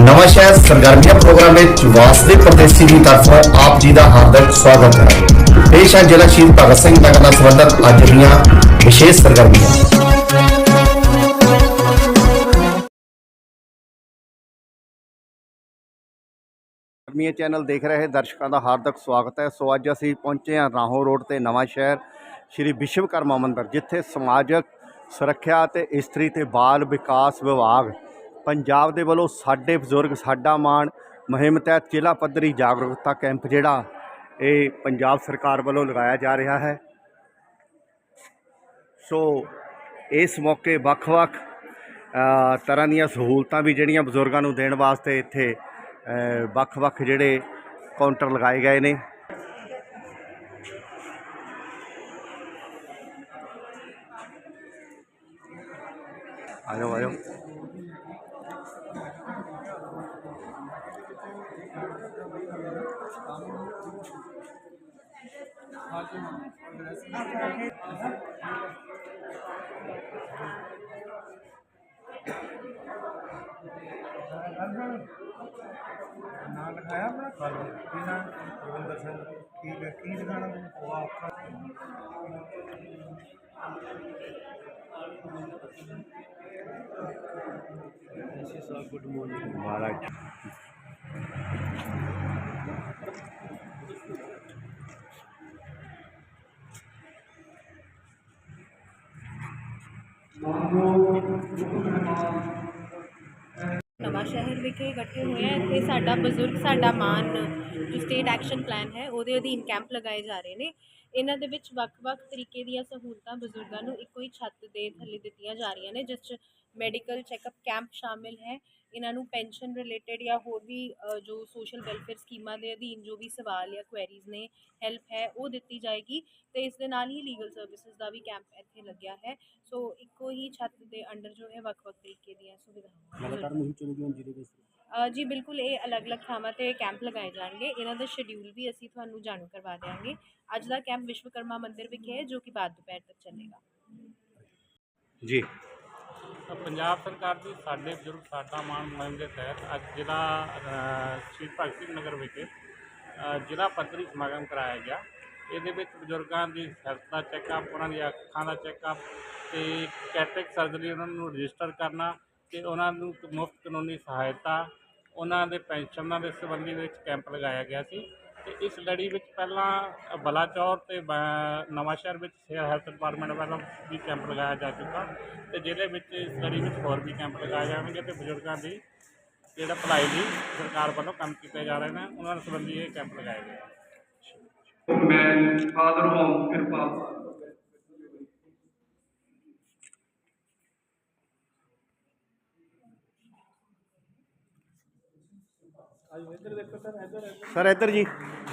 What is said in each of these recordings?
ਨਵਾਂ ਸ਼ਹਿਰ ਸਰਗਰਮੀਆਂ ਪ੍ਰੋਗਰਾਮ ਵਿੱਚ ਵਾਸਤੇ ਪ੍ਰਦੇਸ਼ੀ ਦੀ ਤਰਫੋਂ ਆਪ ਜੀ ਦਾ ਹਾਰਦਿਕ ਸਵਾਗਤ ਹੈ। ਪੇਸ਼ ਹੈ ਜ਼ਿਲ੍ਹਾ ਸ਼ਹੀਦ ਭਗਤ ਸਿੰਘ ਨਗਰ ਨਾਲ ਸੰਬੰਧਿਤ ਅੱਜ ਦੀਆਂ ਵਿਸ਼ੇਸ਼ ਸਰਗਰਮੀਆਂ। ਗਰਮੀਆਂ ਚੈਨਲ ਦੇਖ ਰਹੇ ਦਰਸ਼ਕਾਂ ਦਾ ਹਾਰਦਿਕ ਸਵਾਗਤ ਹੈ। ਸੋ ਅੱਜ ਅਸੀਂ ਪਹੁੰਚੇ ਹਾਂ ਰਾਹੋਂ ਰੋਡ ਤੇ ਨਵਾਂ ਸ਼ਹਿਰ, ਸ਼੍ਰੀ ਵਿਸ਼ਵਕਰਮਾ ਮੰਦਿਰ, ਜਿੱਥੇ ਸਮਾਜਿਕ ਸੁਰੱਖਿਆ ਤੇ ਇਸਤਰੀ ਤੇ ਬਾਲ ਵਿਕਾਸ ਵਿਭਾਗ ਪੰਜਾਬ ਦੇ ਵੱਲੋਂ ਸਾਡੇ ਬਜ਼ੁਰਗ, ਸਾਡਾ ਮਾਣ, ਮੁਹਿੰਮ ਤਹਿਤ ਜ਼ਿਲ੍ਹਾ ਪੱਧਰੀ ਜਾਗਰੂਕਤਾ ਕੈਂਪ ਜਿਹੜਾ ਇਹ ਪੰਜਾਬ ਸਰਕਾਰ ਵੱਲੋਂ ਲਗਾਇਆ ਜਾ ਰਿਹਾ ਹੈ। ਸੋ ਇਸ ਮੌਕੇ ਵੱਖ-ਵੱਖ ਤਰ੍ਹਾਂ ਦੀਆਂ ਸਹੂਲਤਾਂ ਵੀ ਜਿਹੜੀਆਂ ਬਜ਼ੁਰਗਾਂ ਨੂੰ ਦੇਣ ਵਾਸਤੇ ਇੱਥੇ ਵੱਖ-ਵੱਖ ਜਿਹੜੇ ਕਾਊਂਟਰ ਲਗਾਏ ਗਏ ਨੇ। ਆਇਓ ਆਇਓ ਨਾਂ ਲਿਖਾਇਆ ਆਪਣਾ ਕੀ ਨਾਂ ਰਵਿੰਦਰ ਸਿੰਘ ਠੀਕ ਹੈ ਕੀ ਲਿਖਾਣਾ ਉਹ ਆਪਣਾ ਗੁੱਡ ਮਾਰਨਿੰਗ ਮਹਾਰਾਜ ਨਵਾਂ ਸ਼ਹਿਰ ਵਿਖੇ ਇਕੱਠੇ ਹੋਏ ਆ। ਇੱਥੇ ਸਾਡਾ ਬਜ਼ੁਰਗ, ਸਾਡਾ ਮਾਨ ਜੋ ਸਟੇਟ ਐਕਸ਼ਨ ਪਲਾਨ ਹੈ, ਉਹਦੇ ਅਧੀਨ ਕੈਂਪ ਲਗਾਏ ਜਾ ਰਹੇ ਨੇ। ਇਹਨਾਂ ਦੇ ਵਿੱਚ ਵੱਖ-ਵੱਖ ਤਰੀਕੇ ਦੀਆਂ ਸਹੂਲਤਾਂ ਬਜ਼ੁਰਗਾਂ ਨੂੰ ਇੱਕੋ ਹੀ ਛੱਤ ਦੇ ਥੱਲੇ ਦਿੱਤੀਆਂ ਜਾ ਰਹੀਆਂ ਨੇ ਜਿਸ 'ਚ ਮੈਡੀਕਲ ਚੈੱਕਅਪ ਕੈਂਪ ਸ਼ਾਮਿਲ ਹੈ। ਇਹਨਾਂ ਨੂੰ ਪੈਨਸ਼ਨ ਰਿਲੇਟਡ ਜਾਂ ਹੋਰ ਵੀ ਜੋ ਸੋਸ਼ਲ ਵੈਲਫੇਅਰ ਸਕੀਮਾਂ ਦੇ ਅਧੀਨ ਜੋ ਵੀ ਸਵਾਲ ਜਾਂ ਕੁਐਰੀਜ਼ ਨੇ ਹੈਲਪ ਹੈ ਉਹ ਦਿੱਤੀ ਜਾਏਗੀ ਤੇ ਇਸ ਦੇ ਨਾਲ ਹੀ ਲੀਗਲ ਸਰਵਿਸਿਜ਼ ਦਾ ਵੀ ਕੈਂਪ ਇੱਥੇ ਲੱਗਿਆ ਹੈ। ਸੋ ਇੱਕੋ ਹੀ ਛੱਤ ਦੇ ਅੰਡਰ ਜੋ ਹੈ ਵੱਖ-ਵੱਖ ਤਰੀਕੇ ਦੀਆਂ ਸੁਵਿਧਾਵਾਂ। ਲਗਾਤਾਰ ਮੁਹਿੰਮ ਚੱਲੇਗੀ ਹੁਣ ਜਿਹੜੇ ਅ, ਜੀ ਬਿਲਕੁਲ ਇਹ ਅਲੱਗ-ਅਲੱਗ ਥਾਵਾਂ ਤੇ ਕੈਂਪ ਲਗਾਏ ਜਾਣਗੇ। ਇਹਨਾਂ ਦਾ ਸ਼ਡਿਊਲ ਵੀ ਅਸੀਂ ਤੁਹਾਨੂੰ ਜਾਣੂ ਕਰਵਾ ਦਿਆਂਗੇ। ਅੱਜ ਦਾ ਕੈਂਪ ਵਿਸ਼ਵਕਰਮਾ ਮੰਦਿਰ ਵਿਖੇ ਹੈ ਜੋ ਕਿ ਬਾਅਦ ਦੁਪਹਿਰ ਤੱਕ ਚੱਲੇਗਾ। ਜੀ। ਤਾਂ ਪੰਜਾਬ ਸਰਕਾਰ ਦੀ ਸਾਡੇ ਬਜ਼ੁਰਗ ਸਾਡਾ ਮਾਣ ਮੁਹਿੰਮ ਦੇ ਤਹਿਤ ਅੱਜ ਜ਼ਿਲ੍ਹਾ ਅ, ਸ਼ਹੀਦ ਭਗਤ ਸਿੰਘ ਨਗਰ ਵਿਖੇ ਅ, ਜ਼ਿਲ੍ਹਾ ਪੱਧਰੀ ਸਮਾਗਮ ਕਰਾਇਆ ਗਿਆ। ਇਹਦੇ ਵਿੱਚ ਬਜ਼ੁਰਗਾਂ ਦੀ ਹੈਲਥ ਦਾ ਚੈੱਕਅਪ ਉਹਨਾਂ ਦੀਆਂ ਅੱਖਾਂ ਦਾ ਚੈੱਕਅਪ ਤੇ ਕੈਟਰਿਕ ਸਰਜਰੀ ਉਹਨਾਂ ਨੂੰ ਰਜਿਸਟਰ ਕਰਨਾ ਤੇ ਉਹਨਾਂ ਨੂੰ ਮੁਫਤ ਕਾਨੂੰਨੀ ਸਹਾਇਤਾ ਉਹਨਾਂ ਦੇ ਪੈਨਸ਼ਨਾਂ ਦੇ ਸੰਬੰਧੀ ਵਿੱਚ ਕੈਂਪ ਲਗਾਇਆ ਗਿਆ ਸੀ ਤੇ ਇਸ ਲੜੀ ਵਿੱਚ ਪਹਿਲਾਂ ਬਲਾਚੌਰ ਤੇ ਬ- ਨਵਾਂ ਸ਼ਹਿਰ ਵਿੱਚ ਹੈਲਥ ਡਿਪਾਰਟਮੈਂਟ ਵੱਲੋਂ ਵੀ ਕੈਂਪ ਲਗਾਇਆ ਜਾ ਚੁੱਕਾ ਤੇ ਜ਼ਿਲ੍ਹੇ ਵਿੱਚ ਇਸ ਲੜੀ ਵਿੱਚ ਹੋਰ ਵੀ ਕੈਂਪ ਲਗਾਏ ਜਾਣਗੇ ਤੇ ਬਜ਼ੁਰਗਾਂ ਦੀ ਜਿਹੜਾ ਭਲਾਈ ਲਈ ਸਰਕਾਰ ਵੱਲੋਂ ਕੰਮ ਕੀਤੇ ਜਾ ਰਹੇ ਨੇ, ਉਹਨਾਂ ਸੰਬੰਧੀ ਇਹ ਕੈਂਪ ਲਗਾਏ ਗਏ ਮੈਂ ਫਾਦਰ ਹੋਮ ਕਿਰਪਾ ਸਰ ਇੱਧਰ ਜੀ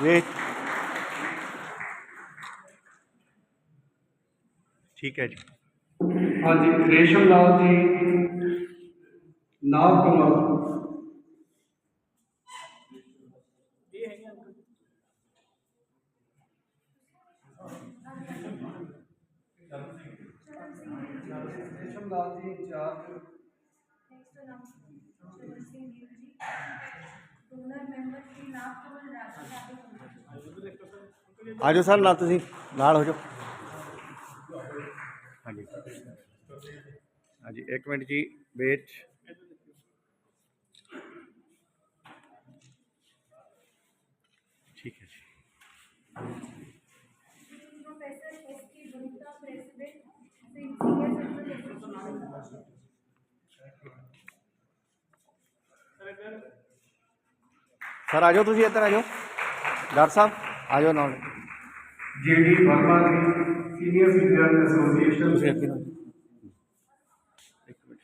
ਵੇਖ। ਠੀਕ ਹੈ ਜੀ। ਹਾਂਜੀ ਰੇਸ਼ਮ ਲਾਲ ਜੀ ਨਾਗ ਕਮਲ ਆ ਜਾਓ ਸਰ, ਨਾਲ ਤੁਸੀਂ ਨਾਲ ਹੋ ਜਾਓ। ਹਾਂਜੀ। ਹਾਂਜੀ, ਇੱਕ ਮਿੰਟ ਜੀ ਵੇਟ ਠੀਕ ਹੈ ਜੀ। ਸਰ ਆਜੋ ਤੁਸੀਂ ਇੱਧਰ ਆਜੋ ਡਾਕਟਰ ਸਾਹਿਬ ਆਜੋ ਨਾਲ। ਜੀਡੀ ਵਰਮਾ ਜੀ ਸੀਨੀਅਰ ਸਿਟੀਜ਼ਨ ਐਸੋਸੀਏਸ਼ਨ ਤੁਸੀਂ ਅੱਗੇ ਨਾਲ। ਇੱਕ ਮਿੰਟ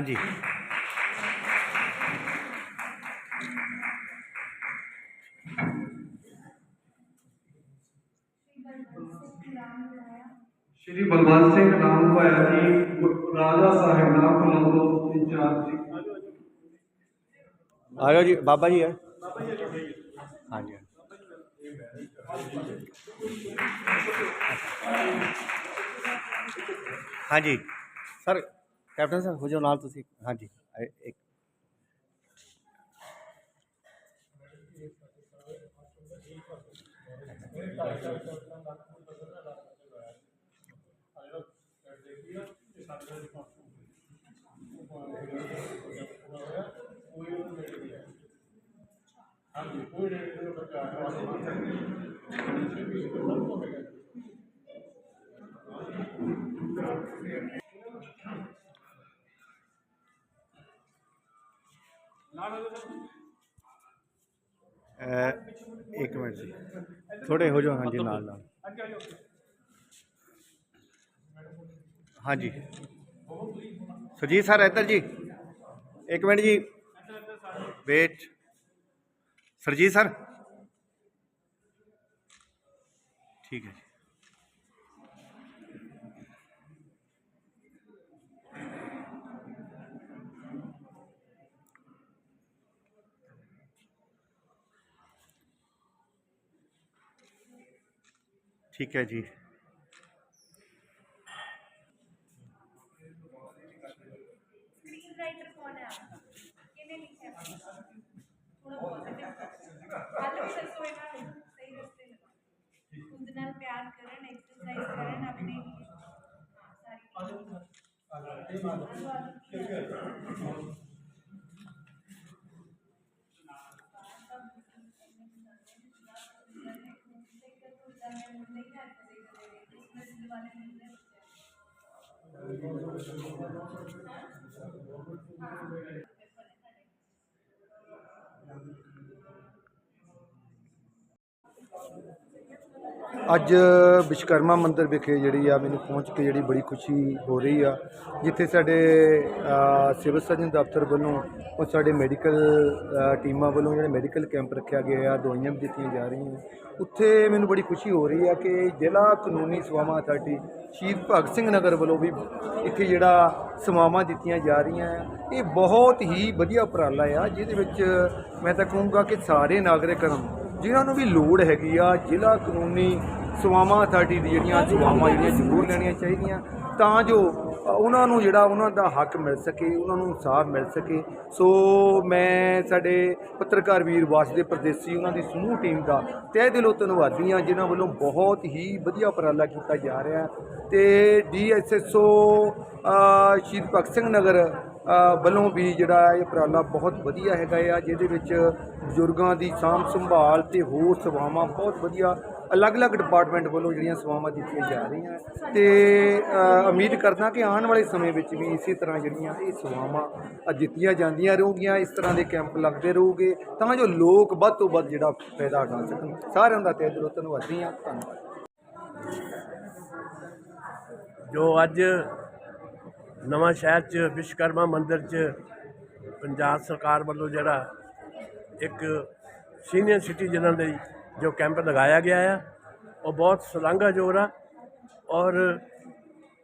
ਜੀ। ਠੀਕ ਹੈ ਜੀ ਹਾਂਜੀ ਸ਼੍ਰੀ ਬਲਵੰਤ ਸਿੰਘ ਰਾਮ ਭਾਇਆ ਜੀ ਰਾਜਾ ਸਾਹਿਬ ਨਾਮ ਕਮੰਦੋ ਇੰਚਾਰਜ ਜੀ ਆਜੋ ਜੀ ਬਾਬਾ ਜੀ ਹੈ ਹਾਂਜੀ ਹਾਂਜੀ। ਹਾਂਜੀ ਸਰ ਕੈਪਟਨ ਸਰ ਹੋ ਜਾਓ ਨਾਲ ਤੁਸੀਂ ਹਾਂਜੀ ਇਹ- ਇੱਕ ਅਹ, ਇੱਕ ਮਿੰਟ ਜੀ ਥੋੜੇ ਹੋ ਜਾਓ ਹਾਂਜੀ ਨਾਲ ਨਾਲ ਹਾਂਜੀ ਸੁਜੀਤ ਸਰ ਇੱਧਰ ਜੀ ਇੱਕ ਮਿੰਟ ਜੀ ਵੇਟ ਸਰਜੀਤ ਸਰ ਠੀਕ ਹੈ ਜੀ ਠੀਕ ਹੈ ਜੀ ਸਕਰੀਨ ਥੋੜਾ ਪੋਜ਼ਿਟਿਵ ਹਾਲ ਵੀ ਦੱਸੋ ਇਹਨਾਂ ਨੂੰ ਸਹੀ ਰਸਤੇ ਲਗਾਓ ਖੁਦ ਨਾਲ ਪਿਆਰ ਕਰਨ ਐਕਸਰਸਾਈਜ਼ ਕਰਨ ਆਪਣੇ ਹਾਂ ਸਾਰੀ ਅੱਜ ਵਿਸ਼ਕਰਮਾ ਮੰਦਿਰ ਵਿਖੇ ਜਿਹੜੀ ਆ ਮੈਨੂੰ ਪਹੁੰਚ ਕੇ ਜਿਹੜੀ ਬੜੀ ਖੁਸ਼ੀ ਹੋ ਰਹੀ ਆ, ਜਿੱਥੇ ਸਾਡੇ ਸਿਵਲ ਸਰਜਨ ਦਫ਼ਤਰ ਵੱਲੋਂ ਉਹ ਸਾਡੇ ਮੈਡੀਕਲ ਟੀਮਾਂ ਵੱਲੋਂ ਜਿਹੜੇ ਮੈਡੀਕਲ ਕੈਂਪ ਰੱਖਿਆ ਗਿਆ ਆ, ਦਵਾਈਆਂ ਵੀ ਦਿੱਤੀਆਂ ਜਾ ਰਹੀਆਂ ਉੱਥੇ ਮੈਨੂੰ ਬੜੀ ਖੁਸ਼ੀ ਹੋ ਰਹੀ ਆ ਕਿ ਜ਼ਿਲ੍ਹਾ ਕਾਨੂੰਨੀ ਸੇਵਾਵਾਂ ਅਥਾਰਟੀ ਸ਼ਹੀਦ ਭਗਤ ਸਿੰਘ ਨਗਰ ਵੱਲੋਂ ਵੀ ਇੱਥੇ ਜਿਹੜਾ ਸੇਵਾਵਾਂ ਦਿੱਤੀਆਂ ਜਾ ਰਹੀਆਂ ਇਹ ਬਹੁਤ ਹੀ ਵਧੀਆ ਉਪਰਾਲਾ ਆ, ਜਿਹਦੇ ਵਿੱਚ ਮੈਂ ਤਾਂ ਕਹੂੰਗਾ ਕਿ ਸਾਰੇ ਨਾਗਰਿਕਾਂ ਨੂੰ ਜਿਨ੍ਹਾਂ ਨੂੰ ਵੀ ਲੋੜ ਹੈਗੀ ਆ, ਜ਼ਿਲ੍ਹਾ ਕਾਨੂੰਨੀ ਸੇਵਾਵਾਂ ਅਥਾਰਟੀ ਦੀ ਜਿਹੜੀਆਂ ਸੇਵਾਵਾਂ ਜਿਹੜੀਆਂ ਜ਼ਰੂਰ ਲੈਣੀਆਂ ਚਾਹੀਦੀਆਂ, ਤਾਂ ਜੋ ਉਹਨਾਂ ਨੂੰ ਜਿਹੜਾ ਉਹਨਾਂ ਦਾ ਹੱਕ ਮਿਲ ਸਕੇ, ਉਹਨਾਂ ਨੂੰ ਇਨਸਾਫ ਮਿਲ ਸਕੇ। ਸੋ ਮੈਂ ਸਾਡੇ ਪੱਤਰਕਾਰ ਵੀਰ ਵਾਸਦੇ ਪ੍ਰਦੇਸੀ ਉਹਨਾਂ ਦੀ ਸਮੂਹ ਟੀਮ ਦਾ ਤਹਿ ਦਿਲੋਂ ਧੰਨਵਾਦੀ ਹਾਂ, ਜਿਨ੍ਹਾਂ ਵੱਲੋਂ ਬਹੁਤ ਹੀ ਵਧੀਆ ਉਪਰਾਲਾ ਕੀਤਾ ਜਾ ਰਿਹਾ ਤੇ ਡੀਐਸਐਸਓ ਸ਼ਹੀਦ ਭਗਤ ਸਿੰਘ ਨਗਰ ਵੱਲੋਂ ਵੀ ਜਿਹੜਾ ਇਹ ਉਪਰਾਲਾ ਬਹੁਤ ਵਧੀਆ ਹੈਗਾ ਆ, ਜਿਹਦੇ ਵਿੱਚ ਬਜ਼ੁਰਗਾਂ ਦੀ ਸਾਂਭ ਸੰਭਾਲ ਤੇ ਹੋਰ ਸੇਵਾਵਾਂ ਬਹੁਤ ਵਧੀਆ ਅਲੱਗ-ਅਲੱਗ ਡਿਪਾਰਟਮੈਂਟ ਵੱਲੋਂ ਜਿਹੜੀਆਂ ਸੇਵਾਵਾਂ ਦਿੱਤੀਆਂ ਜਾ ਰਹੀਆਂ। ਤੇ ਉਮੀਦ ਕਰਦਾ ਕਿ ਆਉਣ ਵਾਲੇ ਸਮੇਂ ਵਿੱਚ ਵੀ ਇਸੇ ਤਰ੍ਹਾਂ ਜਿਹੜੀਆਂ ਇਹ ਸੇਵਾਵਾਂ ਦਿੱਤੀਆਂ ਜਾਂਦੀਆਂ ਰਹੂਗੀਆਂ, ਇਸ ਤਰ੍ਹਾਂ ਦੇ ਕੈਂਪ ਲੱਗਦੇ ਰਹੂਗੇ, ਤਾਂ ਜੋ ਲੋਕ ਵੱਧ ਤੋਂ ਵੱਧ ਜਿਹੜਾ ਫਾਇਦਾ ਉਠਾ ਸਕਣ। ਸਾਰਿਆਂ ਦਾ ਤਹਿ ਦਿਲੋਂ ਧੰਨਵਾਦੀ ਹਾਂ। ਧੰਨਵਾਦ। ਜੋ ਅੱਜ ਨਵਾਂ ਸ਼ਹਿਰ ਚ, ਵਿਸ਼ਵਕਰਮਾ ਮੰਦਿਰ ਚ ਪੰਜਾਬ ਸਰਕਾਰ ਵੱਲੋਂ ਜਿਹੜਾ ਇੱਕ ਸੀਨੀਅਰ ਸਿਟੀਜ਼ਨਾਂ ਲਈ ਜੋ ਕੈਂਪ ਲਗਾਇਆ ਗਿਆ ਆ, ਉਹ ਬਹੁਤ ਸ਼ਲਾਘਾਯੋਗ ਆ ਔਰ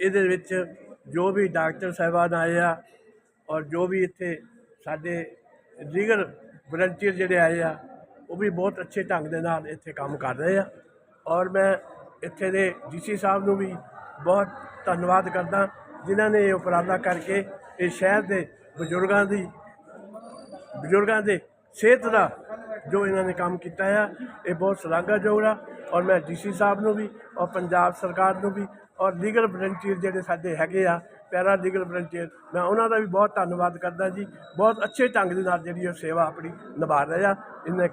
ਇਹਦੇ ਵਿੱਚ ਜੋ ਵੀ ਡਾਕਟਰ ਸਾਹਿਬਾਨ ਆਏ ਆ ਔਰ ਜੋ ਵੀ ਇੱਥੇ ਸਾਡੇ ਲੀਗਲ ਵਲੰਟੀਅਰ ਜਿਹੜੇ ਆਏ ਆ, ਉਹ ਵੀ ਬਹੁਤ ਅੱਛੇ ਢੰਗ ਦੇ ਨਾਲ ਇੱਥੇ ਕੰਮ ਕਰ ਰਹੇ ਆ ਔਰ ਮੈਂ ਇੱਥੇ ਦੇ ਡੀਸੀ ਸਾਹਿਬ ਨੂੰ ਵੀ ਬਹੁਤ ਧੰਨਵਾਦ ਕਰਦਾ ਜਿਨ੍ਹਾਂ ਨੇ ਇਹ ਉਪਰਾਲਾ ਕਰਕੇ ਇਹ ਸ਼ਹਿਰ ਦੇ ਬਜ਼ੁਰਗਾਂ ਦੀ, ਬਜ਼ੁਰਗਾਂ ਦੇ ਸਿਹਤ ਦਾ ਜੋ ਇਹਨਾਂ ਨੇ ਕੰਮ ਕੀਤਾ ਆ, ਇਹ ਬਹੁਤ ਸ਼ਲਾਘਾਯੋਗ ਆ। ਔਰ ਮੈਂ ਡੀਸੀ ਸਾਹਿਬ ਨੂੰ ਵੀ ਔਰ ਪੰਜਾਬ ਸਰਕਾਰ ਨੂੰ ਵੀ ਔਰ ਲੀਗਲ ਵਲੰਟੀਅਰ ਜਿਹੜੇ ਸਾਡੇ ਹੈਗੇ ਆ, ਪੈਰਾ ਲੀਗਲ ਵਲੰਟੀਅਰ, ਮੈਂ ਉਹਨਾਂ ਦਾ ਵੀ ਬਹੁਤ ਧੰਨਵਾਦ ਕਰਦਾ ਜੀ। ਬਹੁਤ ਅੱਛੇ ਢੰਗ ਦੇ ਨਾਲ ਜਿਹੜੀ ਉਹ ਸੇਵਾ ਆਪਣੀ ਨਿਭਾ ਰਹੇ ਆ ਇਹਨੇ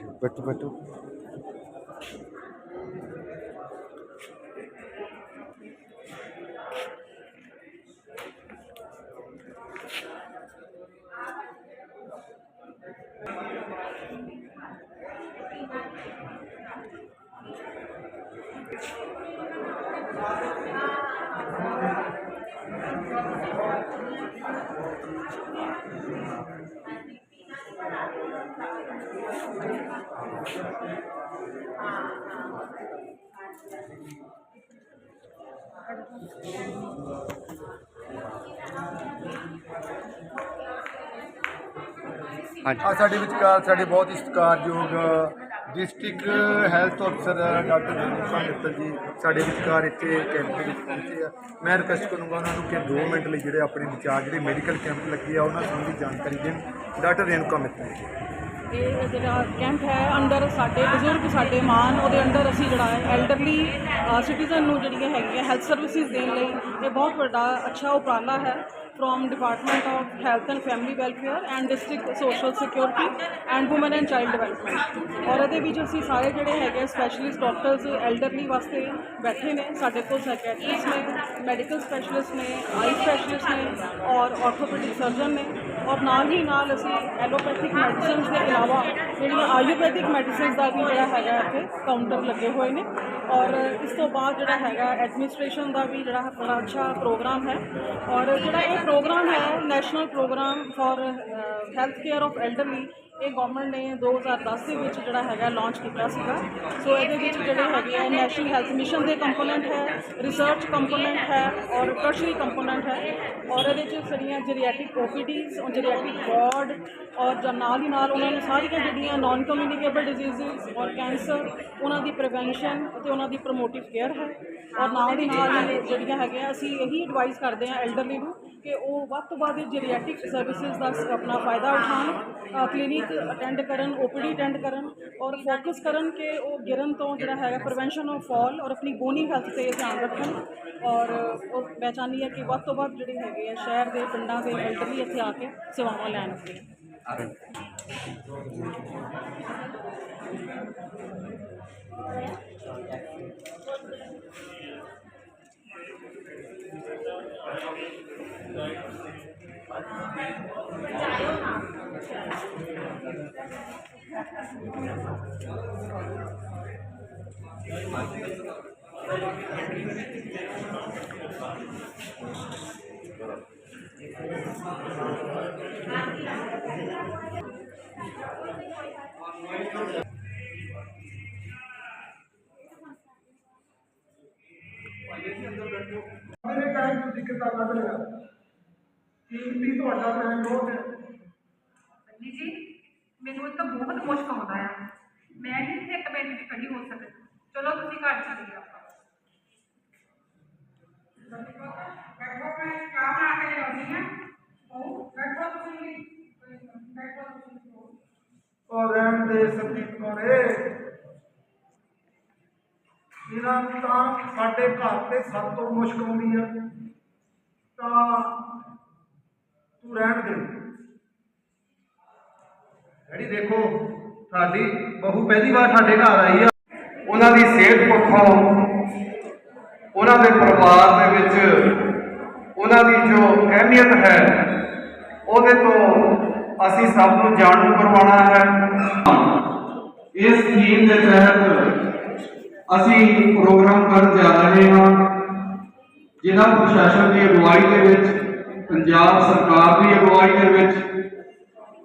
ਕਹਿ ਅੱਛਾ ਹਾਂਜੀ। ਆ ਸਾਡੇ ਵਿਚਕਾਰ ਸਾਡੇ ਬਹੁਤ ਹੀ ਸਤਿਕਾਰਯੋਗ ਡਿਸਟ੍ਰਿਕਟ ਹੈਲਥ ਅਫਸਰ ਡਾਕਟਰ ਜਨੂਸਾ ਮਿੱਤਲ ਜੀ ਸਾਡੇ ਵਿਚਕਾਰ ਇੱਥੇ ਕੈਂਪ ਦੇ ਵਿੱਚ ਪਹੁੰਚੇ ਆ। ਮੈਂ ਰਿਕਵੈਸਟ ਕਰੂੰਗਾ ਉਹਨਾਂ ਨੂੰ ਕਿ 2 ਮਿੰਟ ਲਈ ਜਿਹੜੇ ਆਪਣੇ ਵਿਚਾਰ ਜਿਹੜੇ ਮੈਡੀਕਲ ਕੈਂਪ ਲੱਗੇ ਆ, ਉਹਨਾਂ ਸੰਬੰਧੀ ਜਾਣਕਾਰੀ ਦੇਣ। ਡਾਕਟਰ ਰੇਣੂਕਾ ਮਿੱਤਲ ਜੀ। ਇਹ ਜਿਹੜਾ ਕੈਂਪ ਹੈ ਅੰਡਰ ਸਾਡੇ ਬਜ਼ੁਰਗ, ਸਾਡੇ ਮਾਨ, ਉਹਦੇ ਅੰਡਰ ਅਸੀਂ ਜਿਹੜਾ ਹੈ ਐਲਡਰਲੀ ਸਿਟੀਜ਼ਨ ਨੂੰ ਜਿਹੜੀਆਂ ਹੈਗੀਆਂ ਹੈਲਥ ਸਰਵਿਸਿਜ਼ ਦੇਣ ਲਈ ਇਹ ਬਹੁਤ ਵੱਡਾ, ਅੱਛਾ ਉਪਰਾਲਾ ਹੈ from department of health and family welfare and district social security and women and child development ਔਰ ਇਹਦੇ ਵਿੱਚ ਅਸੀਂ ਸਾਰੇ ਜਿਹੜੇ ਹੈਗੇ ਸਪੈਸ਼ਲਿਸਟ ਡਾਕਟਰਸ ਐਲਡਰਲੀ ਵਾਸਤੇ ਬੈਠੇ ਨੇ, ਸਾਡੇ ਕੋਲ ਸਾਈਕੈਟਰਿਸਟ ਨੇ ਮੈਡੀਕਲ ਸਪੈਸ਼ਲਿਸਟ ਨੇ ਆਈ ਸਪੈਸ਼ਲਿਸਟ ਨੇ ਔਰ ਆਰਥੋਪੈਡਿਕ ਸਰਜਨ ਨੇ। ਔਰ ਨਾਲ ਹੀ ਨਾਲ ਅਸੀਂ ਐਲੋਪੈਥਿਕ ਮੈਡੀਸਿਨਸ ਦੇ ਇਲਾਵਾ ਜਿਹੜੀਆਂ ਆਯੁਰਵੈਦਿਕ ਮੈਡੀਸਿਨਸ ਦਾ ਵੀ ਜਿਹੜਾ ਹੈਗਾ ਇੱਥੇ ਕਾਊਂਟਰ ਲੱਗੇ ਹੋਏ ਨੇ। ਔਰ ਇਸ ਤੋਂ ਬਾਅਦ ਜਿਹੜਾ ਹੈਗਾ ਐਡਮਿਨਿਸਟ੍ਰੇਸ਼ਨ ਦਾ ਵੀ ਜਿਹੜਾ ਹੈ ਬੜਾ ਅੱਛਾ ਪ੍ਰੋਗਰਾਮ ਹੈ। ਔਰ ਜਿਹੜਾ ਇਹ ਪ੍ਰੋਗਰਾਮ ਹੈ national programme for health care of elderly ਇਹ ਗਵਰਨਮੈਂਟ ਨੇ 2010 ਦੇ ਵਿੱਚ ਜਿਹੜਾ ਹੈਗਾ ਲਾਂਚ ਕੀਤਾ ਸੀਗਾ। ਸੋ ਇਹਦੇ ਵਿੱਚ ਜਿਹੜੇ ਹੈਗੇ ਆ ਨੈਸ਼ਨਲ ਹੈਲਥ ਮਿਸ਼ਨ ਦੇ ਕੰਪੋਨੈਂਟ ਹੈ ਰਿਸਰਚ ਕੰਪੋਨੈਂਟ ਹੈ ਔਰ ਟਰਸ਼ਰੀ ਕੰਪੋਨੈਂਟ ਹੈ। ਔਰ ਇਹਦੇ ਵਿੱਚ ਸਾਰੀਆਂ ਜਰੀਆਟਿਕ ਓਪੀਡੀਜ਼ ਔਰ ਜਰੀਆਟਿਕ ਵਾਰਡ ਔਰ ਜਾਂ ਨਾਲ ਹੀ ਨਾਲ ਉਹਨਾਂ ਨੂੰ ਸਾਰੀਆਂ ਜਿਹੜੀਆਂ ਨਾਨ ਕਮਿਊਨੀਕੇਬਲ ਡਿਜ਼ੀਜ਼ਸ ਔਰ ਕੈਂਸਰ ਉਹਨਾਂ ਦੀ ਪ੍ਰੀਵੈਂਸ਼ਨ ਅਤੇ ਉਹਨਾਂ ਦੀ ਪ੍ਰਮੋਟਿਵ ਕੇਅਰ ਹੈ। ਔਰ ਨਾਲ ਹੀ ਨਾਲ ਜਿਹੜੀਆਂ ਹੈਗੀਆਂ, ਅਸੀਂ ਇਹੀ ਐਡਵਾਈਸ ਕਰਦੇ ਹਾਂ ਐਲਡਰਲੀ ਨੂੰ ਕਿ ਉਹ ਵੱਧ ਤੋਂ ਵੱਧ ਜਰੀਆਟਿਕ ਸਰਵਿਸਿਜ਼ ਦਾ ਆਪਣਾ ਫਾਇਦਾ ਉਠਾਉਣ ਕਲੀਨਿਕ ਅਟੈਂਡ ਕਰਨ ਓਪੀਡੀ ਅਟੈਂਡ ਕਰਨ ਔਰ ਫੋਕਸ ਕਰਨ ਕਿ ਉਹ ਗਿਰਨ ਤੋਂ ਜਿਹੜਾ ਹੈਗਾ ਪ੍ਰੀਵੈਂਸ਼ਨ ਆਫ ਫਾਲ ਔਰ ਆਪਣੀ ਬੋਨੀ ਹੈਲਥ ਤੇ ਧਿਆਨ ਰੱਖਣ ਔਰ ਉਹ ਮੈਂ ਚਾਹੁੰਦੀ ਹਾਂ ਕਿ ਵੱਧ ਤੋਂ ਵੱਧ ਜਿਹੜੇ ਹੈਗੇ ਆ ਸ਼ਹਿਰ ਦੇ, ਪਿੰਡਾਂ ਦੇ ਐਲਡਰਲੀ ਇੱਥੇ ਆ ਕੇ ਸੇਵਾਵਾਂ ਲੈਣ ਆਪਣੀਆਂ ਮੇਰੇ ਟਾਈਮ ਤੋਂ ਦਿੱਕਤ ਆ ਲੱਗ ਰਿਹਾ ਕੀਮਤੀ ਤੁਹਾਡਾ ਟਾਈਮ ਬਹੁਤ ਹੈ। ਜੀ ਜੀ ਮੈਨੂੰ ਤਾਂ ਬਹੁਤ ਮੁਸ਼ਕ ਆਉਂਦਾ ਆ। ਮੈਂ ਨਹੀਂ ਇੱਥੇ ਇੱਕ ਮਿੰਟ ਵੀ ਖੜੀ ਹੋ ਸਕਦੀ ਚਲੋ ਤੁਸੀਂ ਘਰ ਚੱਲੀਏ ਆਪਾਂ। ਬੈਠੋ ਮੈਂ ਕੰਮ ਆ ਕੇ ਆਉਂਦੀ ਹਾਂ ਉਹ ਬੈਠੋ ਤੁਸੀਂ ਬੈਠੋ ਤੁਸੀਂ ਉਹ ਰਹਿਣ ਦੇ ਸੰਦੀਪ ਕੋਰੇ ਇਹਨਾਂ ਤਾਂ ਸਾਡੇ ਘਰ ਤੇ ਸਭ ਤੋਂ ਮੁਸ਼ਕ ਆਉਂਦੀ ਆ। ਤਾਂ ਤੂੰ ਰਹਿਣ ਦੇ। ਜਿਹੜੀ ਦੇਖੋ ਸਾਡੀ ਬਹੂ ਪਹਿਲੀ ਵਾਰ ਸਾਡੇ ਘਰ ਆਈ ਆ। ਉਹਨਾਂ ਦੀ ਸਿਹਤ ਪੱਖੋਂ, ਉਹਨਾਂ ਦੇ ਪਰਿਵਾਰ ਦੇ ਵਿੱਚ ਉਹਨਾਂ ਦੀ ਜੋ ਅਹਿਮੀਅਤ ਹੈ, ਉਹਦੇ ਤੋਂ ਅਸੀਂ ਸਭ ਨੂੰ ਜਾਣੂ ਕਰਵਾਉਣਾ ਹੈ। ਇਸ ਸਕੀਮ ਦੇ ਤਹਿਤ ਅਸੀਂ ਪ੍ਰੋਗਰਾਮ ਕਰਨ ਜਾ ਰਹੇ ਹਾਂ ਜ਼ਿਲ੍ਹਾ ਪ੍ਰਸ਼ਾਸਨ ਦੀ ਅਗਵਾਈ ਦੇ ਵਿੱਚ ਪੰਜਾਬ ਸਰਕਾਰ ਦੀ ਅਗਵਾਈ ਦੇ ਵਿੱਚ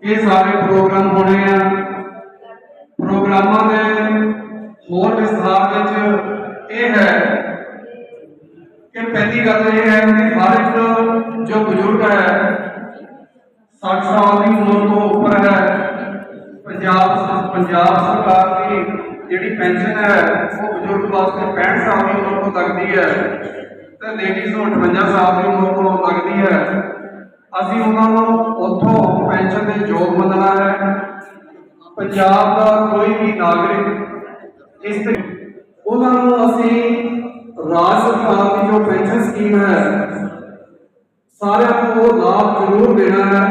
ਇਹ ਸਾਰੇ ਪ੍ਰੋਗਰਾਮ ਹੋਣੇ ਆ। ਪ੍ਰੋਗਰਾਮਾਂ ਦੇ ਹੋਰ ਵਿਸਥਾਰ ਵਿੱਚ ਇਹ ਹੈ ਕਿ ਪਹਿਲੀ ਗੱਲ ਇਹ ਹੈ ਕਿ ਹਰ ਇੱਕ ਜੋ ਬਜ਼ੁਰਗ ਹੈ 60 ਸਾਲ ਦੀ ਉਮਰ ਤੋਂ ਉੱਪਰ ਹੈ, ਪੰਜਾਬ ਪੰਜਾਬ ਸਰਕਾਰ ਦੀ ਜਿਹੜੀ ਪੈਨਸ਼ਨ ਹੈ, ਉਹ ਬਜ਼ੁਰਗ ਵਾਸਤੇ 65 ਸਾਲ ਦੀ ਉਮਰ ਤੋਂ ਲੱਗਦੀ ਹੈ। ਤੇ ਲੇਡੀਜ਼ ਨੂੰ 58 ਸਾਲ ਦੀ ਉਮਰ ਤੋਂ ਲੱਗਦੀ ਹੈ। ਅਸੀਂ ਉਹਨਾਂ ਨੂੰ ਉੱਥੋਂ ਪੈਨਸ਼ਨ ਦੇ ਯੋਗ ਮੰਨਣਾ ਹੈ। ਪੰਜਾਬ ਦਾ ਕੋਈ ਵੀ ਨਾਗਰਿਕ ਇਸ ਤੇ ਉਹਨਾਂ ਨੂੰ ਅਸੀਂ ਰਾਜ ਸਰਕਾਰ ਦੀ ਜੋ ਪੈਨਸ਼ਨ ਸਕੀਮ ਹੈ, ਸਾਰਿਆਂ ਨੂੰ ਉਹ ਲਾਭ ਜ਼ਰੂਰ ਦੇਣਾ ਹੈ।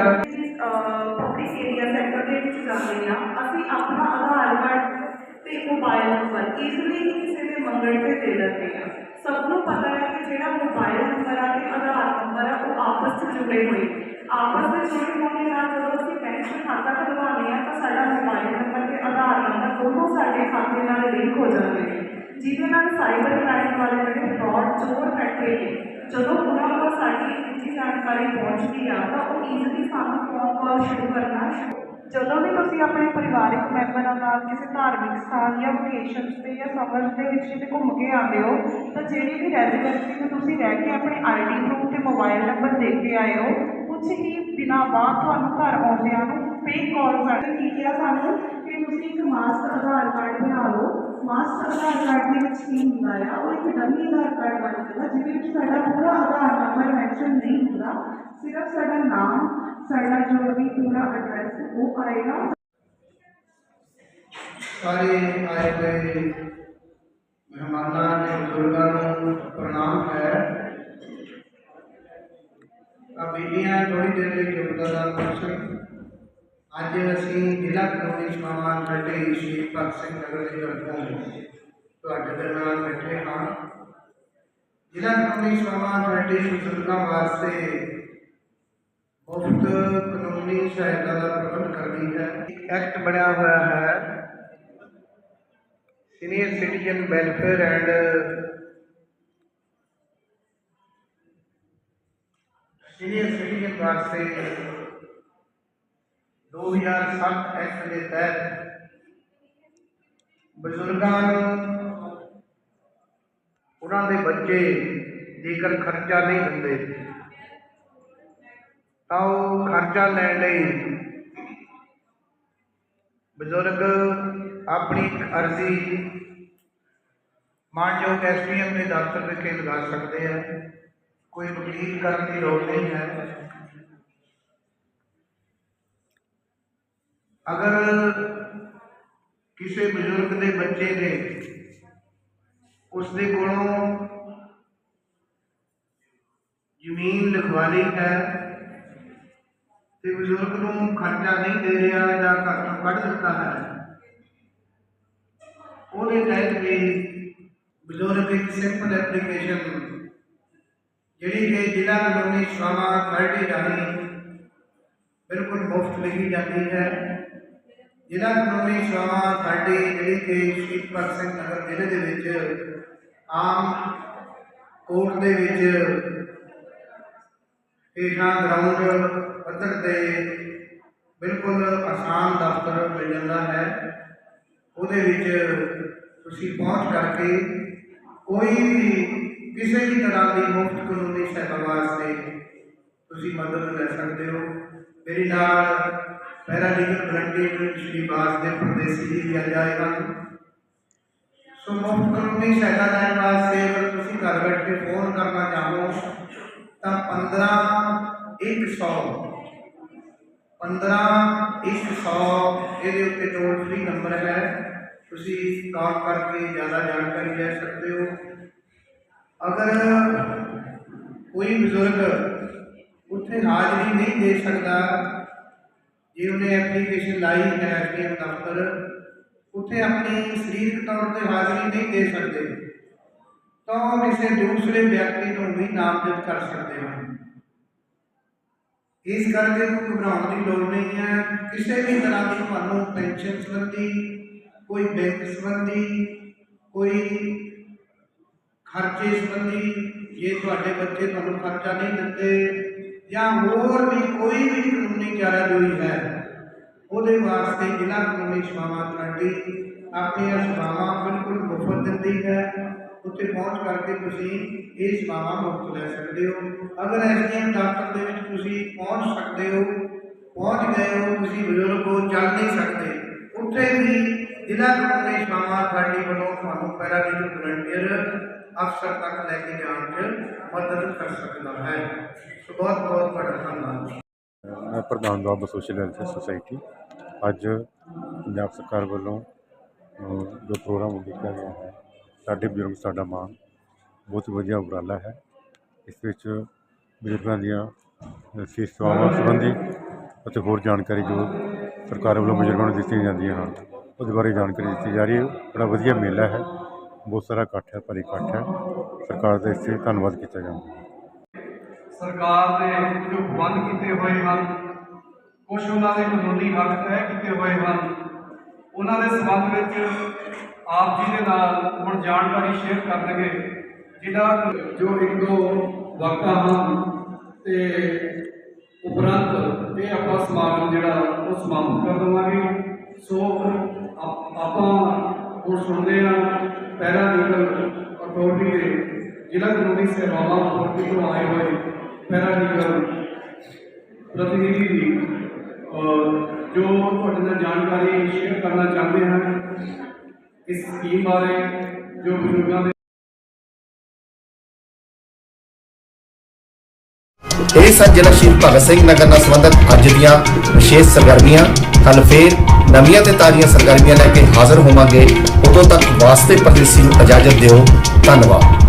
ਪਬਲਿਕ ਏਰੀਆ ਸੈਕਟਰ ਦੇ ਵਿੱਚ ਜਾਂਦੇ ਆ ਅਸੀਂ ਆਪਣਾ ਆਧਾਰ ਕਾਰਡ ਤੇ ਮੋਬਾਈਲ ਨੰਬਰ ਈਜ਼ੀਲੀ ਕਿਸੇ ਦੇ ਮੰਗਣ ਤੇ ਦੇ ਦਿੰਦੇ ਆ ਸਭ ਨੂੰ ਪਤਾ ਹੈ ਕਿ ਜਿਹੜਾ ਮੋਬਾਈਲ ਨੰਬਰ ਆ ਤੇ ਆਧਾਰ ਨੰਬਰ ਆ ਉਹ ਆਪਸ ਵਿੱਚ ਜੁੜੇ ਹੋਏ ਆਪਸ ਵਿੱਚ ਜੁੜੇ ਹੋਣ ਦੇ ਨਾਲ ਜਦੋਂ ਅਸੀਂ ਬੈਂਕ ਪੈਨਸ਼ਨ ਖਾਤਾ ਖੁਲਵਾਉਂਦੇ ਆ ਤਾਂ ਸਾਡਾ ਮੋਬਾਈਲ ਨੰਬਰ ਤੇ ਆਧਾਰ ਨੰਬਰ ਦੋਨੋਂ ਸਾਡੇ ਖਾਤੇ ਨਾਲ ਲਿੰਕ ਹੋ ਜਾਂਦੇ ਨੇ ਜਿਹਦੇ ਨਾਲ ਸਾਈਬਰ ਕ੍ਰਾਈਮ ਵਾਲੇ ਜਿਹੜੇ ਫਰਾਡ ਚੋਰ ਬੈਠੇ ਨੇ ਜਦੋਂ ਉਹਨਾਂ ਕੋਲ ਸਾਡੀ ਨਿੱਜੀ ਜਾਣਕਾਰੀ ਪਹੁੰਚਦੀ ਆ ਤਾਂ ਉਹ ਈਜ਼ੀਲੀ ਸਾਨੂੰ ਫੋਨ ਕਾਲ ਸ਼ੁਰੂ ਕਰਨਾ ਸ਼ੁਰੂ ਜਦੋਂ ਵੀ ਤੁਸੀਂ ਆਪਣੇ ਪਰਿਵਾਰਕ ਮੈਂਬਰਾਂ ਨਾਲ ਕਿਸੇ ਧਾਰਮਿਕ ਸਥਾਨ ਜਾਂ ਵਕੇਸ਼ਨਸ ਤੇ ਜਾਂ ਸਮਰ ਦੇ ਵਿੱਚ ਕਿਤੇ ਘੁੰਮ ਕੇ ਆਉਂਦੇ ਹੋ, ਤਾਂ ਜਿਹੜੀ ਵੀ ਰੈਜ਼ੀਡੈਂਸੀ ਤੇ ਤੁਸੀਂ ਰਹਿ ਕੇ ਆਪਣੇ ਆਈਡੀ ਪ੍ਰੂਫ ਤੇ ਮੋਬਾਈਲ ਨੰਬਰ ਦੇ ਕੇ ਆਏ ਹੋ ਕੁਝ ਹੀ ਦਿਨਾਂ ਬਾਅਦ ਤੁਹਾਨੂੰ ਘਰ ਆਉਂਦਿਆਂ ਨੂੰ ਫੇਕ ਕਾਲ ਕਰਦੇ ਕੀ ਕਿਹਾ ਸਾਨੂੰ? ਕਿ ਤੁਸੀਂ ਇੱਕ ਮਾਸਟਰ ਆਧਾਰ ਕਾਰਡ ਬਣਾ ਲਓ। ਮਾਸਟਰ ਆਧਾਰ ਕਾਰਡ ਦੇ ਵਿੱਚ ਕੀ ਹੁੰਦਾ ਆ? ਉਹ ਇੱਕ ਡੰਮੀ ਆਧਾਰ ਕਾਰਡ ਬਣ ਜਾਂਦਾ, ਜਿਹਦੇ ਵਿੱਚ ਸਾਡਾ ਪੂਰਾ ਆਧਾਰ ਨੰਬਰ ਮੈਂਸ਼ਨ ਨਹੀਂ ਹੁੰਦਾ। ਸਿਰਫ ਸਾਡਾ ਨਾਮ ਸਾਡਾ ਜੋ ਵੀ ਪੂਰਾ ਐਡਰੈਸ ਉਹ ਆਏਗਾ ਸਾਰੇ ਆਏ ਗਏ ਮਹਿਮਾਨਾਂ ਤੇ ਬਜ਼ੁਰਗਾਂ ਨੂੰ ਪ੍ਰਣਾਮ ਹੈ ਆ ਬੀਬੀਆਂ ਥੋੜੀ ਦੇਰ ਲਈ ਯੋਗਤਾ ਦਾ ਦਰਸ਼ਨ ਅੱਜ ਅਸੀਂ ਜ਼ਿਲ੍ਹਾ ਕਾਨੂੰਨੀ ਸੇਵਾਵਾਂ ਸਾਡੇ ਸ਼੍ਰੀ ਭਗਤ ਸਿੰਘ ਨਗਰ ਦੇ ਤਰਫੋਂ ਤੁਹਾਡੇ ਦਰਮਿਆਨ ਬੈਠੇ ਹਾਂ ਜ਼ਿਲ੍ਹਾ ਕਾਨੂੰਨੀ ਸੇਵਾਵਾਂ ਸਾਡੇ ਬਜ਼ੁਰਗਾਂ ਵਾਸਤੇ ਮੁਫਤ ਕਾਨੂੰਨੀ ਸਹਾਇਤਾ ਦਾ ਪ੍ਰਬੰਧ ਕਰਦੀ ਹੈ। ਇੱਕ ਐਕਟ ਬਣਿਆ ਹੋਇਆ ਹੈ। Senior citizen welfare and senior citizen ਵਾਸਤੇ 2007 ਐਕਟ ਦੇ ਤਹਿਤ ਬਜ਼ੁਰਗਾਂ ਨੂੰ ਉਹਨਾਂ ਦੇ ਬੱਚੇ ਜੇਕਰ ਖਰਚਾ ਨਹੀਂ ਦਿੰਦੇ ਤਾਂ ਉਹ ਖਰਚਾ ਲੈਣ ਲਈ ਬਜ਼ੁਰਗ ਆਪਣੀ ਅਰਜ਼ੀ ਮਾਨਯੋਗ ਐਸਡੀਐਮ ਦੇ ਦਫ਼ਤਰ ਵਿਖੇ ਲਗਾ ਸਕਦੇ ਆ। ਕੋਈ ਵਕੀਲ ਕਰਨ ਦੀ ਲੋੜ ਨਹੀਂ ਹੈ। ਅਗਰ ਕਿਸੇ ਬਜ਼ੁਰਗ ਦੇ ਬੱਚੇ ਨੇ ਉਸ ਦੇ ਕੋਲੋਂ ਜ਼ਮੀਨ ਲਿਖਵਾ ਲਈ ਹੈ ਤੇ ਬਜ਼ੁਰਗ ਨੂੰ ਖਰਚਾ ਨਹੀਂ ਦੇ ਰਿਹਾ ਜਾਂ ਘਰ ਤੋਂ ਕੱਢ ਦਿੱਤਾ ਹੈ। ਉਹਦੇ ਤਹਿਤ ਵੀ ਬਜ਼ੁਰਗ ਇੱਕ ਸਿੰਪਲ ਐਪਲੀਕੇਸ਼ਨ ਜਿਹੜੀ ਕਿ ਜ਼ਿਲ੍ਹਾ ਕਾਨੂੰਨੀ ਸੇਵਾਵਾਂ ਅਥਾਰਟੀ ਰਾਹੀਂ ਬਿਲਕੁਲ ਮੁਫਤ ਲਿਖੀ ਜਾਂਦੀ ਹੈ। ਜ਼ਿਲ੍ਹਾ ਕਾਨੂੰਨੀ ਸੇਵਾਵਾਂ ਅਥਾਰਟੀ ਜਿਹੜੀ ਕਿ ਸ਼ਹੀਦ ਭਗਤ ਸਿੰਘ ਨਗਰ ਜ਼ਿਲ੍ਹੇ ਦੇ ਵਿੱਚ ਆਮ ਕੋਰਟ ਦੇ ਵਿੱਚ ਹੇਠਾਂ ਗਰਾਊਂਡ ਪੱਧਰ ਤੇ ਬਿਲਕੁਲ ਆਸਾਨ ਦਫ਼ਤਰ ਮਿਲ ਜਾਂਦਾ ਹੈ। ਉਹਦੇ ਵਿੱਚ ਤੁਸੀਂ ਪਹੁੰਚ ਕਰਕੇ ਕੋਈ ਵੀ ਕਿਸੇ ਵੀ ਤਰ੍ਹਾਂ ਦੀ ਮੁਫਤ ਕਾਨੂੰਨੀ ਸਹਾਇਤਾ ਵਾਸਤੇ ਤੁਸੀਂ ਮਦਦ ਲੈ ਸਕਦੇ ਹੋ। ਮੇਰੇ ਨਾਲ ਪੈਰਾਲੀਗਲ ਵਲੰਟੀਅਰ ਸ਼੍ਰੀ ਬਾਸਦੇਵ ਪ੍ਰਦੇਸੀ ਜੀ ਵੀ ਅੱਜ ਆਏ ਹਨ ਸੋ ਮੁਫਤ ਕਾਨੂੰਨੀ ਸਹਾਇਤਾ ਲੈਣ ਵਾਸਤੇ ਅਗਰ ਤੁਸੀਂ ਘਰ ਬੈਠ ਕੇ ਫੋਨ ਕਰਨਾ ਚਾਹੋ ਤਾਂ 15 100 15 100 ਇਹਦੇ ਉੱਤੇ ਟੋਲ ਫ੍ਰੀ ਨੰਬਰ ਹੈ। ਤੁਸੀਂ ਕਾਲ ਕਰਕੇ ਜ਼ਿਆਦਾ ਜਾਣਕਾਰੀ ਲੈ ਸਕਦੇ ਹੋ। ਅਗਰ ਕੋਈ ਬਜ਼ੁਰਗ ਉੱਥੇ ਹਾਜ਼ਰੀ ਨਹੀਂ ਦੇ ਸਕਦਾ, ਜੇ ਉਹਨੇ ਐਪਲੀਕੇਸ਼ਨ ਲਾਈ ਹੈ ਐਸਡੀਐਮ ਦਫ਼ਤਰ, ਉੱਥੇ ਆਪਣੀ ਸਰੀਰਕ ਤੌਰ ਤੇ ਹਾਜ਼ਰੀ ਨਹੀਂ ਦੇ ਸਕਦੇ। ਤਾਂ ਉਹ ਕਿਸੇ ਦੂਸਰੇ ਵਿਅਕਤੀ ਨੂੰ ਵੀ ਨਾਮਜ਼ਦ ਕਰ ਸਕਦੇ ਹੋ ਇਸ ਕਰਕੇ ਘਬਰਾਉਣ ਦੀ ਲੋੜ ਨਹੀਂ ਹੈ। ਕਿਸੇ ਵੀ ਤਰ੍ਹਾਂ ਦੀ ਤੁਹਾਨੂੰ ਪੈਨਸ਼ਨ ਸੰਬੰਧੀ, ਕੋਈ ਬੈਂਕ ਸੰਬੰਧੀ, ਕੋਈ ਖਰਚੇ ਸੰਬੰਧੀ ਜੇ ਤੁਹਾਡੇ ਬੱਚੇ ਤੁਹਾਨੂੰ ਖਰਚਾ ਨਹੀਂ ਦਿੰਦੇ ਜਾਂ ਹੋਰ ਵੀ ਕੋਈ ਵੀ ਕਾਨੂੰਨੀ ਚਾਰਾਜੋਈ ਹੈ, ਉਹਦੇ ਵਾਸਤੇ ਜ਼ਿਲ੍ਹਾ ਕਾਨੂੰਨੀ ਸੇਵਾਵਾਂ ਅਥਾਰਟੀ ਆਪਣੀਆਂ ਸੇਵਾਵਾਂ ਬਿਲਕੁਲ ਮੁਫਤ ਦਿੰਦੀ ਹੈ। ਉੱਥੇ ਪਹੁੰਚ ਕਰਕੇ ਤੁਸੀਂ ਇਹ ਸੇਵਾਵਾਂ ਮੁਫਤ ਲੈ ਸਕਦੇ ਹੋ। ਅਗਰ ਐਸਡੀਐਮ ਦਫ਼ਤਰ ਦੇ ਵਿੱਚ ਤੁਸੀਂ ਪਹੁੰਚ ਸਕਦੇ ਹੋ, ਪਹੁੰਚ ਗਏ ਹੋ, ਤੁਸੀਂ ਬਜ਼ੁਰਗ ਹੋ, ਚੱਲ ਨਹੀਂ ਸਕਦੇ, ਉੱਥੇ ਵੀ ਜ਼ਿਲ੍ਹਾ ਕਾਨੂੰਨੀ ਸੇਵਾਵਾਂ ਅਥਾਰਟੀ ਵੱਲੋਂ ਤੁਹਾਨੂੰ ਪੈਰਾਲੀਗਲ ਵਲੰਟੀਅਰ ਅਫਸਰ ਤੱਕ ਲੈ ਕੇ ਜਾਣ 'ਚ ਮਦਦ ਕਰ ਸਕਦਾ ਹੈ। ਸੋ ਬਹੁਤ ਬਹੁਤ ਤੁਹਾਡਾ ਧੰਨਵਾਦ। ਮੈਂ ਪ੍ਰਧਾਨ ਬਾਬਾ ਸੋਸ਼ਲ ਵੈਲਫੇਅਰ ਸੁਸਾਇਟੀ, ਅੱਜ ਪੰਜਾਬ ਸਰਕਾਰ ਵੱਲੋਂ ਜੋ ਪ੍ਰੋਗਰਾਮ ਉਲੀਕਿਆ ਗਿਆ ਹੈ ਸਾਡੇ ਬਜ਼ੁਰਗ ਸਾਡਾ ਮਾਣ ਬਹੁਤ ਵਧੀਆ ਉਪਰਾਲਾ ਹੈ। ਇਸ ਵਿੱਚ ਬਜ਼ੁਰਗਾਂ ਦੀਆਂ ਅ, ਸਿਹਤ ਸੇਵਾਵਾਂ ਸੰਬੰਧੀ ਅਤੇ ਹੋਰ ਜਾਣਕਾਰੀ ਜੋ ਸਰਕਾਰ ਵੱਲੋਂ ਬਜ਼ੁਰਗਾਂ ਨੂੰ ਦਿੱਤੀਆਂ ਜਾਂਦੀਆਂ ਹਨ ਉਹਦੇ ਬਾਰੇ ਜਾਣਕਾਰੀ ਦਿੱਤੀ ਜਾ ਰਹੀ ਹੈ। ਬੜਾ ਵਧੀਆ ਮੇਲਾ ਹੈ। ਬਹੁਤ ਸਾਰਾ ਇਕੱਠ ਹੈ ਭਾਰੀ ਇਕੱਠ ਹੈ। ਸਰਕਾਰ ਦਾ ਇਸ 'ਤੇ ਧੰਨਵਾਦ ਕੀਤਾ ਜਾਂਦਾ ਹੈ। ਸਰਕਾਰ ਦੇ ਜੋ ਬੰਦ ਕੀਤੇ ਹੋਏ ਹਨ ਕੁਝ ਉਹਨਾਂ ਦੇ ਕਾਨੂੰਨੀ ਹੱਕ ਤੈਅ ਕੀਤੇ ਹੋਏ ਹਨ ਉਹਨਾਂ ਦੇ ਸੰਬੰਧ ਵਿੱਚ ਆਪ ਜੀ ਦੇ ਨਾਲ ਹੁਣ ਜਾਣਕਾਰੀ ਸ਼ੇਅਰ ਕਰਨਗੇ ਜਿਹੜਾ ਜੋ ਇੱਕ ਦੋ ਵਕਤਾ ਹਨ ਤੇ ਉਪਰੰਤ ਇਹ ਆਪਾਂ ਸਮਾਗਮ ਜਿਹੜਾ ਉਹ ਸਮਾਪਤ ਕਰ ਦੇਵਾਂਗੇ। ਸੋ ਆਪਾਂ ਹੁਣ ਸੁਣਦੇ ਹਾਂ ਪੈਰਾਲੀਗਲ ਅਥਾਰਟੀ ਦੇ। ਜ਼ਿਲ੍ਹਾ ਕਾਨੂੰਨੀ ਸੇਵਾਵਾਂ ਅਥਾਰਟੀ ਤੋਂ ਆਏ ਹੋਏ ਪੈਰਾਲੀਗਲ ਪ੍ਰਤੀਨਿਧੀ ਦੀ ਜੋ ਤੁਹਾਡੇ ਨਾਲ ਜਾਣਕਾਰੀ ਸ਼ੇਅਰ ਕਰਨਾ ਚਾਹੁੰਦੇ ਹਨ ਇਸ ਸਕੀਮ ਬਾਰੇ ਜੋ ਬਜ਼ੁਰਗਾਂ ਦੇ ਇਹ ਸਨ ਜ਼ਿਲ੍ਹਾ ਸ਼ਹੀਦ ਭਗਤ ਸਿੰਘ ਨਗਰ ਨਾਲ ਸੰਬੰਧਿਤ ਅੱਜ ਦੀਆਂ ਵਿਸ਼ੇਸ਼ ਸਰਗਰਮੀਆਂ। ਕੱਲ ਫੇਰ ਨਵੀਆਂ ਤੇ ਤਾਜ਼ੀਆਂ ਸਰਗਰਮੀਆਂ ਲੈ ਕੇ ਹਾਜ਼ਰ ਹੋਵਾਂਗੇ। ਉਦੋਂ ਤੱਕ ਵਾਸਤੇ ਪਰਦੇਸੀ ਨੂੰ ਇਜਾਜ਼ਤ ਦਿਓ। ਧੰਨਵਾਦ।